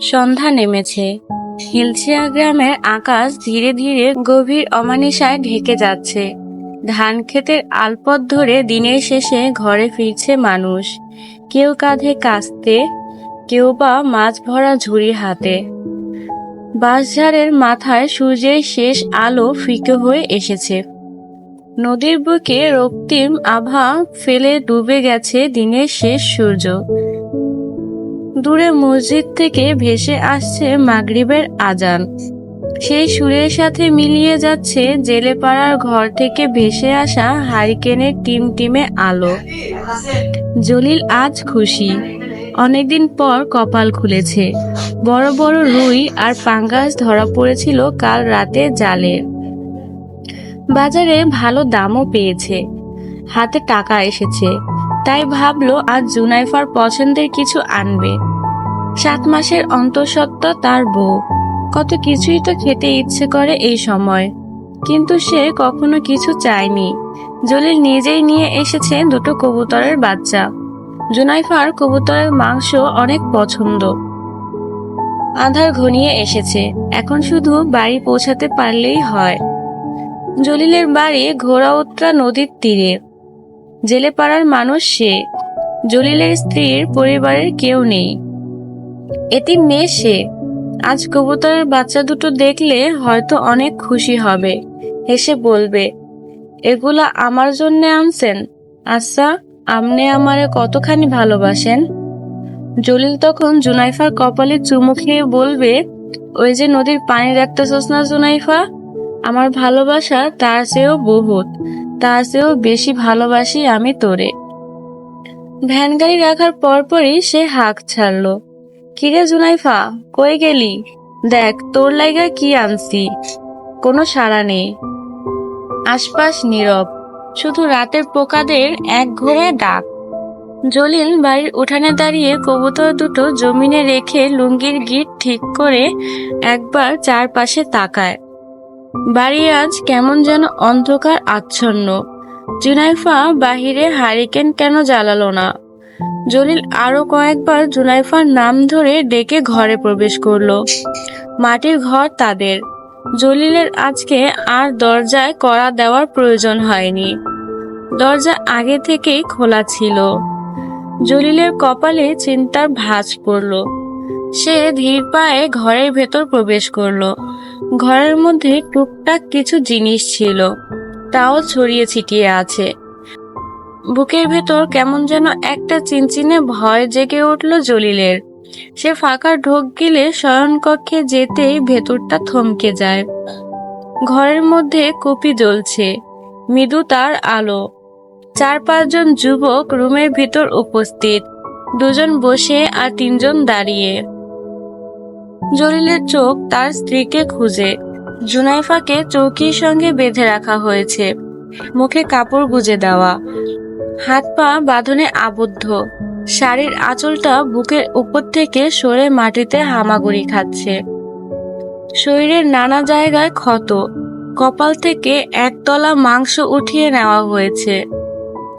সন্ধ্যা নেমেছে। হিলছিয়া গ্রামের আকাশ ধীরে ধীরে গভীর অমানিসায় ঢেকে যাচ্ছে। ধান ক্ষেতের আলপথ ধরে দিনের শেষে ঘরে ফিরছে মানুষ। কেউ কাঁধে কাস্তে, কেউ বা মাছ ভরা ঝুড়ি হাতে। বাঁশঝাড়ের মাথায় সূর্যের শেষ আলো ফিকে হয়ে এসেছে। নদীর বুকে রক্তিম আভা ফেলে ডুবে গেছে দিনের শেষ সূর্য। দূরে মসজিদ থেকে ভেসে আসছে মাগরিবের আজান। সেই সুরের সাথে মিলিয়ে যাচ্ছে জেলে পাড়ার ঘর থেকে ভেসে আসা হারিকেনের টিমটিমে আলো। জলিল আজ খুশি। অনেকদিন পর কপাল খুলেছে। বড় বড় রুই আর পাঙ্গাস ধরা পড়েছিল কাল রাতে জালে। বাজারে ভালো দামও পেয়েছে। হাতে টাকা এসেছে। তাই ভাবলো আজ জুনাইফার পছন্দের কিছু আনবে। সাত মাসের অন্তঃসত্ত্ব তার বউ। কত কিছুই তো খেতে ইচ্ছে করে এই সময়। কিন্তু সে কখনো কিছু চায়নি। জলিল নিজেই নিয়ে এসেছে দুটো কবুতরের বাচ্চা। জুনাইফার কবুতরের মাংস অনেক পছন্দ। আধার ঘনিয়ে এসেছে। এখন শুধু বাড়ি পৌঁছাতে পারলেই হয়। জলিলের বাড়ি ঘোড়াউত্রা নদীর তীরে। জেলে পাড়ার মানুষ সে। জলিলের স্ত্রীর পরিবারের কেউ নেই। এটি মেয়ে সে। আজ কবুতরের বাচ্চা দুটো দেখলে হয়তো অনেক খুশি হবে। হেসে বলবে, এগুলা আমার জন্য আনছেন? আচ্ছা আপনি আমারে কতখানি ভালোবাসেন? জলিল তখন জুনাইফার কপালে চুমু খেয়ে বলবে, ওই যে নদীর পানি রাখতেছস না জুনাইফা? আমার ভালোবাসা তার চেয়েও বহুত। তার চেয়েও বেশি ভালোবাসি আমি তোরে। ভ্যান গাড়ি রাখার পরপরই সে হাঁক ছাড়লো। কিরে জুনাইফা, কই গেলি? দেখ, তোর লাইগা কি আনছি? কোনো সাড়া নেই। আশপাশ নীরব, শুধু রাতের পোকাদের এক ঘরে ডাক। জলিল বাড়ির উঠানে দাঁড়িয়ে কবুতর দুটো জমিনে রেখে লুঙ্গির গিট ঠিক করে একবার চারপাশে তাকায়। বাড়ি আজ কেমন যেন অন্ধকার আচ্ছন্ন। জুনাইফা বাহিরে হারিকেন কেন জ্বালালো না? জলিল আরও কয়েকবার জুনাইফার নাম ধরে ডেকে ঘরে প্রবেশ করল। মাটির ঘর তাদের। জলিলের আজকে আর দরজায় কড়া দেওয়ার প্রয়োজন হয়নি। দরজা আগে থেকেই খোলা ছিল। জলিলের কপালে চিন্তার ভাঁজ পড়ল। সে ধীর পায়ে ঘরের ভেতর প্রবেশ করল। ঘরের মধ্যে টুকটাক কিছু জিনিস ছিল, তাও ছড়িয়ে ছিটিয়ে আছে। বুকের ভেতর কেমন যেন একটা চিনচিনে ভয় জেগে উঠল জলিলের। সে ফাঁকা ঢোক গিলে শয়নকক্ষে যেতেই ভেতরটা থমকে যায়। ঘরের মধ্যে কপি জ্বলছে, মৃদু তার আলো। চার পাঁচজন যুবক রুমের ভিতর উপস্থিত, দুজন বসে আর তিনজন দাঁড়িয়ে। জলিলের চোখ তার স্ত্রীকে খুঁজে। জুনাইফাকে চৌকির সঙ্গে বেঁধে রাখা হয়েছে। মুখে কাপড় গুজে দেওয়া। হাত পা বাঁধনে আবদ্ধ। শাড়ির আঁচলটা বুকের উপর থেকে সরে মাটিতে হামাগুড়ি খাচ্ছে। শরীরের নানা জায়গায় ক্ষত। কপাল থেকে একতলা মাংস উঠিয়ে নেওয়া হয়েছে।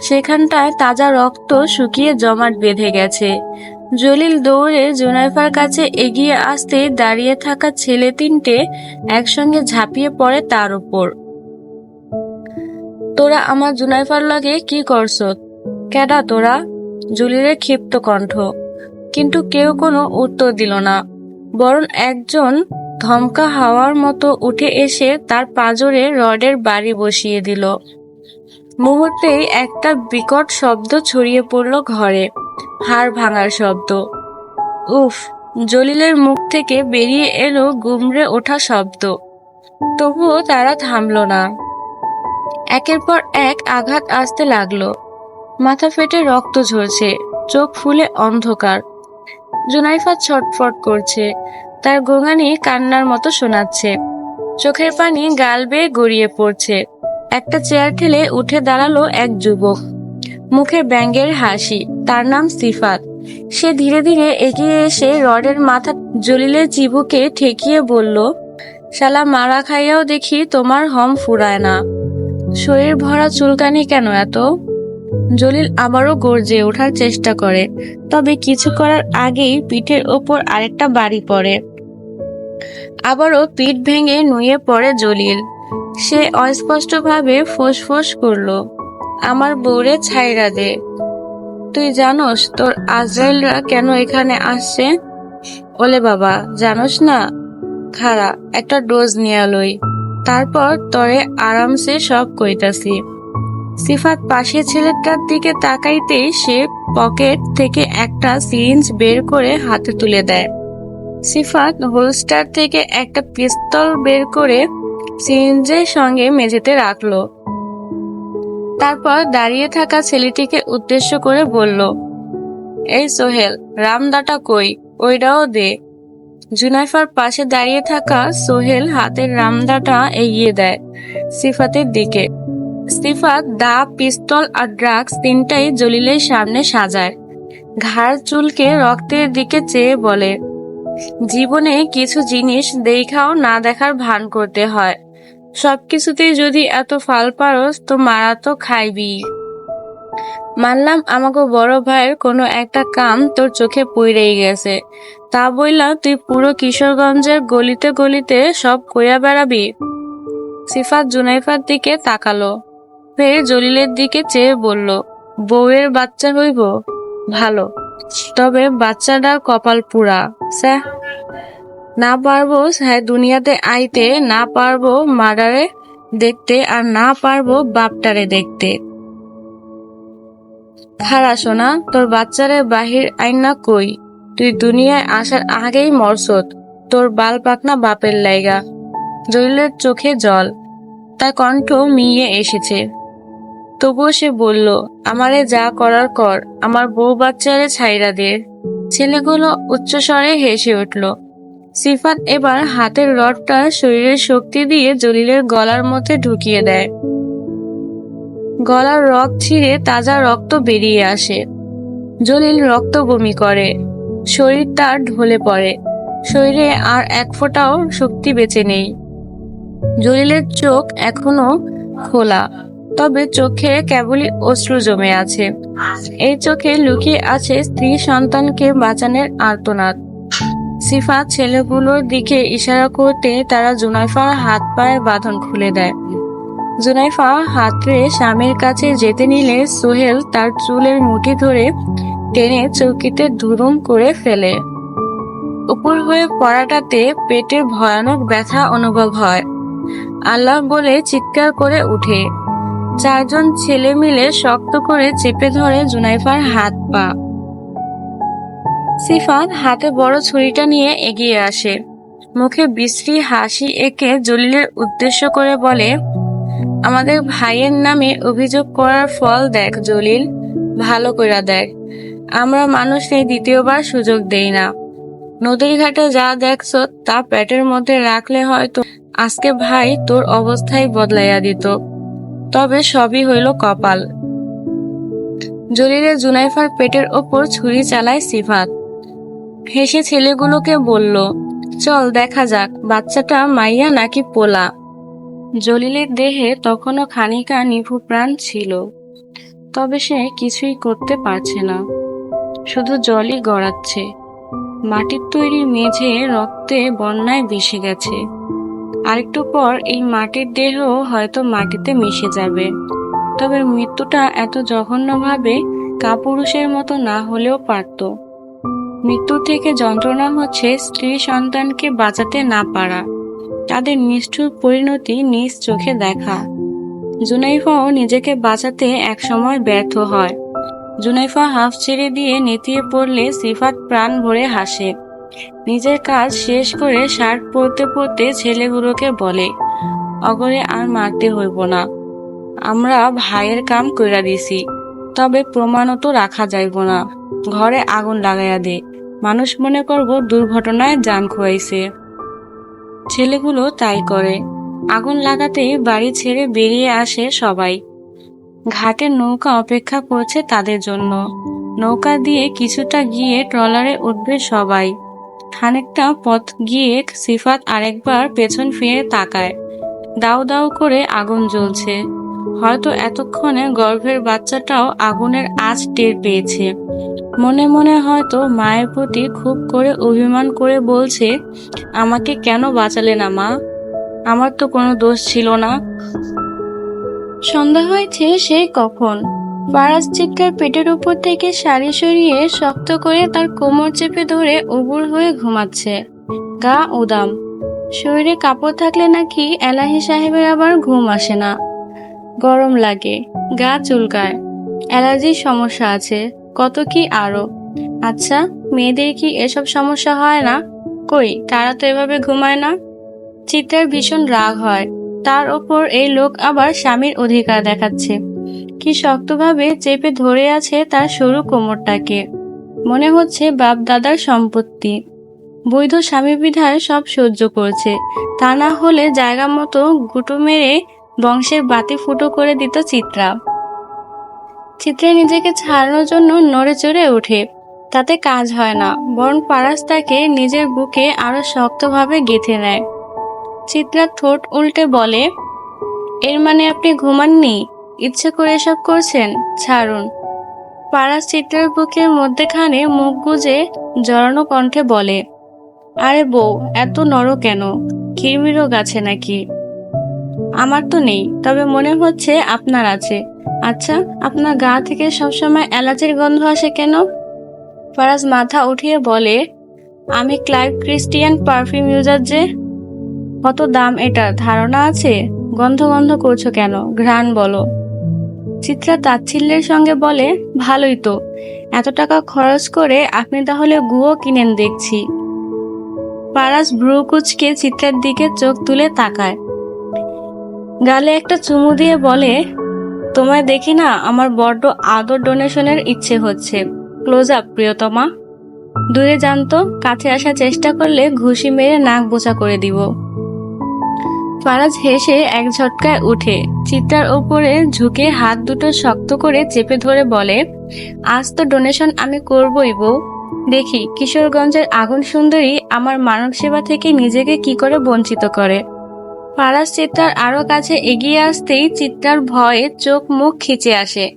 সেখানটায় তাজা রক্ত শুকিয়ে জমাট বেঁধে গেছে। জলিল দৌড়ে জুনাইফার কাছে এগিয়ে আসতে দাঁড়িয়ে থাকা ছেলে তিনটে একসঙ্গে ঝাঁপিয়ে পড়ে তার উপর। তোরা আমার জুনাইফার লাগে কি করছ? কেডা তোরা? জলিলের ক্ষিপ্ত কণ্ঠ। কিন্তু কেউ কোনো উত্তর দিল না। বরং একজন ধমকা হাওয়ার মতো উঠে এসে তার পাঁজরে রডের বাড়ি বসিয়ে দিল। মুহূর্তেই একটা বিকট শব্দ ছড়িয়ে পড়ল ঘরে। হাড় ভাঙার শব্দ। উফ, জলিলের মুখ থেকে বেরিয়ে এলো গুমড়ে ওঠা শব্দ। তবুও তারা থামল না। একের পর এক আঘাত আসতে লাগল। মাথা ফেটে রক্ত ঝরছে, চোখ ফুলে অন্ধকার। জুনাইফা ছটফট করছে, তার গোঙানি কান্নার মতো শোনাচ্ছে। চোখের পানি গাল বেয়ে গড়িয়ে পড়ছে। একটা চেয়ার ঠেলে উঠে দাঁড়াল এক যুবক। মুখে ব্যঙ্গের হাসি। তার নাম সিফাত। সে ধীরে ধীরে এগিয়ে এসে রডের মাথা জলিলের চিবুকে ঠেকিয়ে বলল, শালা, মারা খাইয়াও দেখি তোমার হম ফুরায় না। শরীর ভরা চুলকানি কেন এত? জলিল আবারও গর্জে ওঠার চেষ্টা করে, তবে কিছু করার আগেই পিঠের ওপর আরেকটা বাড়ি পড়ে। আবারও পিঠ ভেঙে নুয়ে পড়ে জলিল। সে অস্পষ্টভাবে ফোঁস করল, আমার বউরে ছাইরা দে। তুই জানোস তোর আজরাইলরা কেন এখানে আসছে? ওলে বাবা, জানোস না? খারা একটা ডোজ নিয়ে লই। তারপর তরে আরামসে সব কইতাছি। সিফাত পাশে ছেলেটার দিকে তাকাইতেই সে পকেট থেকে একটা সিরিঞ্জ বের করে হাতে তুলে দেয়। সিফাত হোলস্টার থেকে একটা পিস্তল বের করে সিরিঞ্জের সঙ্গে মেঝেতে রাখল। তারপর দাঁড়িয়ে থাকা ছেলেটিকে উদ্দেশ্য করে বলল, এই সোহেল, রামদাটা কই? ওইটাও দে। জুনাইফার পাশে দাঁড়িয়ে থাকা সোহেল হাতের রামদাটা এগিয়ে দেয় সিফাতের দিকে। সিফাত দা, পিস্তল আর ড্রাগস তিনটাই জলিলের সামনে সাজায়। ঘাড় চুলকে রক্তের দিকে চেয়ে বলে, জীবনে কিছু জিনিস দেখাও না দেখার ভান করতে হয়। সবকিছুতেই যদি এত ফাল পারস, তো মারা তো খাইবি। মানলাম আমাকে বড় ভাইয়ের কোনো একটা কাম তোর চোখে পইরেই গেছে। তা বললাম তুই পুরো কিশোরগঞ্জের গলিতে গলিতে সব কইয়া বেড়াবি? সিফাত জুনাইফার দিকে তাকালো। ফের জলিলের দিকে চেয়ে বলল, বউয়ের বাচ্চা হইব? ভালো। তবে বাচ্চাটার কপাল পুরা, স্যার। না পারব হ্যাঁ দুনিয়াতে আইতে না পারব মার্ডারে দেখতে আর না পারব বাপটারে দেখতে। খারা সোনা, তোর বাচ্চারে বাহির আইনা কই? তুই দুনিয়ায় আসার আগেই মরসত, তোর বাল পাকনা বাপের লাইগা, জলিলের চোখে জল, তার কণ্ঠ মিয়ে এসেছে। তবুও সে বলল, আমারে যা করার কর, আমার বউ বাচ্চারে ছাইরা দে। ছেলেগুলো উচ্চস্বরে হেসে উঠল সিফাত এবার হাতের রডটা শরীরের শক্তি দিয়ে জলিলের গলার মধ্যে ঢুকিয়ে দেয়। গলার রক ছিঁড়ে তাজা রক্ত বেরিয়ে আসে। জলিল রক্ত বমি করে। শরীর তার ঢলে পড়ে। শরীরে আর এক ফোঁটাও শক্তি বেঁচে নেই। জলিলের চোখ এখনও খোলা, তবে চোখে কেবলই অশ্রু জমে আছে। এই চোখে লুকিয়ে আছে স্ত্রী সন্তানকে বাঁচানোর আর্তনাদ। সিফা ছেলেগুলোর দিকে ইশারা করতে তারা জুনাইফার হাত পায়ের বাঁধন খুলে দেয়। জুনাইফা হাতরে স্বামীর কাছে যেতে নিলে সোহেল তার চুলের মুঠি ধরে টেনে চৌকিতে ধুরুম করে ফেলে। উপর হয়ে পড়াটাতে পেটে ভয়ানক ব্যথা অনুভব হয়। আল্লাহ বলে চিৎকার করে উঠে। চারজন ছেলে মিলে শক্ত করে চেপে ধরে জুনাইফার হাত পা। সিফাত হাতে বড় ছুরিটা নিয়ে এগিয়ে আসে। মুখে বিশ্রী হাসি এঁকে জলিলের উদ্দেশ্য করে বলে, আমাদের ভাইয়ের নামে অভিযোগ করার ফল দেখ জলিল, ভালো করে দেখ। আমরা মানুষকে দ্বিতীয়বার সুযোগ দেই না। নদীর ঘাটে যা দেখছ তা পেটের মধ্যে রাখলে হয়তো আজকে ভাই তোর অবস্থাই বদলাইয়া দিত। তবে সবই হইল কপাল। জলিলের জুনাইফার পেটের ওপর ছুরি চালায় সিফাত। হেসে ছেলেগুলোকে বলল, চল, দেখা যাক, বাচ্চাটা মাইয়া নাকি পোলা? জলিলের দেহে তখনও খানিকা নিভু প্রাণ ছিল, তবে সে কিছুই করতে পারছে না। শুধু জলই গড়াচ্ছে। মাটির তৈরি মেঝে রক্তে বন্যায় ভেসে গেছে। আরেকটু পর এই মাটির দেহ হয়তো মাটিতে মিশে যাবে। তবে মৃত্যুটা এত জঘন্যভাবে কাপুরুষের মতো না হলেও পারত। মৃত্যু থেকে যন্ত্রণা হচ্ছে স্ত্রী সন্তানকে বাঁচাতে না পারা। তাদের নিষ্ঠুর পরিণতি নিজ চোখে দেখা। জুনাইফাও নিজেকে বাঁচাতে একসময় ব্যর্থ হয়। জুনাইফা হাফ ছেড়ে দিয়ে নেতিয়ে পড়লে সিফাত প্রাণ ভরে হাসে। নিজের কাজ শেষ করে শার্ট পরতে পরতে ছেলেগুলোকে বলে, অগরে আর মারতে হইব না। আমরা ভাইয়ের কাম কইরা দিছি, তবে প্রমাণও তো রাখা যাইব না। ঘরে আগুন লাগাইয়া দে। মানুষ মনে করব দুর্ঘটনায় যান খোয়াইছে। ছেলেগুলো তাই করে। আগুন লাগাতেই বাড়ি ছেড়ে বেরিয়ে আসে সবাই। ঘাটের নৌকা অপেক্ষা করছে তাদের জন্য। নৌকা দিয়ে কিছুটা গিয়ে ট্রলারে উঠবে সবাই। খানিকটা পথ গিয়ে সিফাত আরেকবার পেছন ফিরে তাকায়। দাউ দাউ করে আগুন জ্বলছে। হয়তো এতক্ষণে গর্ভের বাচ্চাটাও আগুনের আঁচ টের পেয়েছে। মনে মনে হয়তো মায়ের প্রতি খুব করে অভিমান করে বলছে, আমাকে কেন বাঁচালে না মা? আমার তো কোনো দোষ ছিল না। সন্ধ্যা হয়েছে সেই কখন। ফারাজ চিৎকার পেটের উপর থেকে শাড়ি সরিয়ে শক্ত করে তার কোমর চেপে ধরে উবুর হয়ে ঘুমাচ্ছে। গা উদাম। শরীরে কাপড় থাকলে নাকি এলাহি সাহেবের আবার ঘুম আসে না। গরম লাগে। গা চুলকায়। অ্যালার্জির সমস্যা আছে। কত কি আরও? আচ্ছা মেয়েদের কি এসব সমস্যা হয় না? কই, তারা তো এভাবে ঘুমায় না? চিত্রার ভীষণ রাগ হয়। তার ওপর এই লোক আবার স্বামীর অধিকার দেখাচ্ছে। কি শক্তভাবে চেপে ধরে আছে তার সরু কোমরটাকে। মনে হচ্ছে বাপ দাদার সম্পত্তি। বৈধ স্বামী বিধায় সব সহ্য করছে। তা না হলে জায়গা মতো গুটো মেরে বংশের বাতি ফুটো করে দিত চিত্রা। চিত্রা নিজেকে ছাড়ানোর জন্য নড়ে চড়ে ওঠে। তাতে কাজ হয় না, বরং পারাস তাকে নিজের বুকে আরও শক্তভাবে গেঁথে নেয়। চিত্রা ঠোঁট উল্টে বলে, এর মানে আপনি ঘুমাননি? ইচ্ছে করে এসব করছেন? ছাড়ুন। পারাস চিত্রার বুকের মধ্যেখানে মুখ গুজে জড়ানো কণ্ঠে বলে, আরে বউ, এত নরো কেন? কিরমি রোগ আছে নাকি? আমার তো নেই, তবে মনে হচ্ছে আপনার আছে। আচ্ছা আপনার গা থেকে সবসময় এলাচের গন্ধ আসে কেন? ফারাজ মাথা উঠিয়ে বলে, আমি ক্লাইভ ক্রিস্টিয়ান পারফিউম ইউজার যে। কত দাম এটা, ধারণা আছে? গন্ধ গন্ধ করছ কেন? ঘ্রাণ বলো। চিত্রা তাচ্ছিল্যের সঙ্গে বলে, ভালোই তো। এত টাকা খরচ করে আপনি তাহলে গুয়ো কিনেন দেখছি। পারাস ভ্রু কুচকে চিত্রার দিকে চোখ তুলে তাকায়। গালে একটা চুমু দিয়ে বলে, তোমায় দেখি না, আমার বড্ড আদর ডোনেশনের ইচ্ছে হচ্ছে। ক্লোজ আপ, প্রিয়তমা। দূরে জানতো, কাছে আসার চেষ্টা করলে ঘুষি মেরে নাক বোচা করে দিব। ফারাজ হেসে এক ঝটকায় উঠে, চিত্রার ওপরে ঝুঁকে হাত দুটো শক্ত করে চেপে ধরে বলে, আজ তো ডোনেশন আমি করবই বউ। দেখি, কিশোরগঞ্জের আগুন সুন্দরী আমার মানব সেবা থেকে নিজেকে কি করে বঞ্চিত করে? ফারাজ চিত্রার আরও কাছে এগিয়ে আসতেই চিত্রার ভয়ে চোখ মুখ খিচে আসে।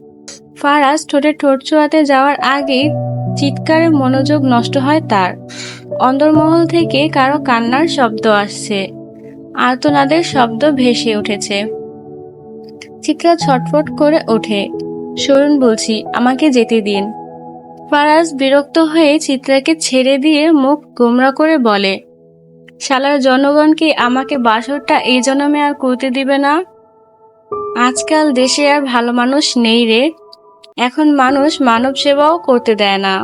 ফারাজ ঠোঁটে ঠোঁট ছোঁয়াতে যাওয়ার আগেই চিৎকারে মনোযোগ নষ্ট হয় তার। অন্দরমহল থেকে কারও কান্নার শব্দ আসছে। আর্তনাদের শব্দ ভেসে উঠেছে। চিত্রা ছটফট করে ওঠে। সরুন বলছি, আমাকে যেতে দিন। ফারাজ বিরক্ত হয়ে চিত্রাকে ছেড়ে দিয়ে মুখ গোমরা করে বলে শালার জনগণ কি আমাকে বাসরটা এই জন্মে আর করতে দিবে না? আজকাল দেশে আর ভালো মানুষ নেই রে। এখন মানুষ মানব সেবাও করতে দেয় না।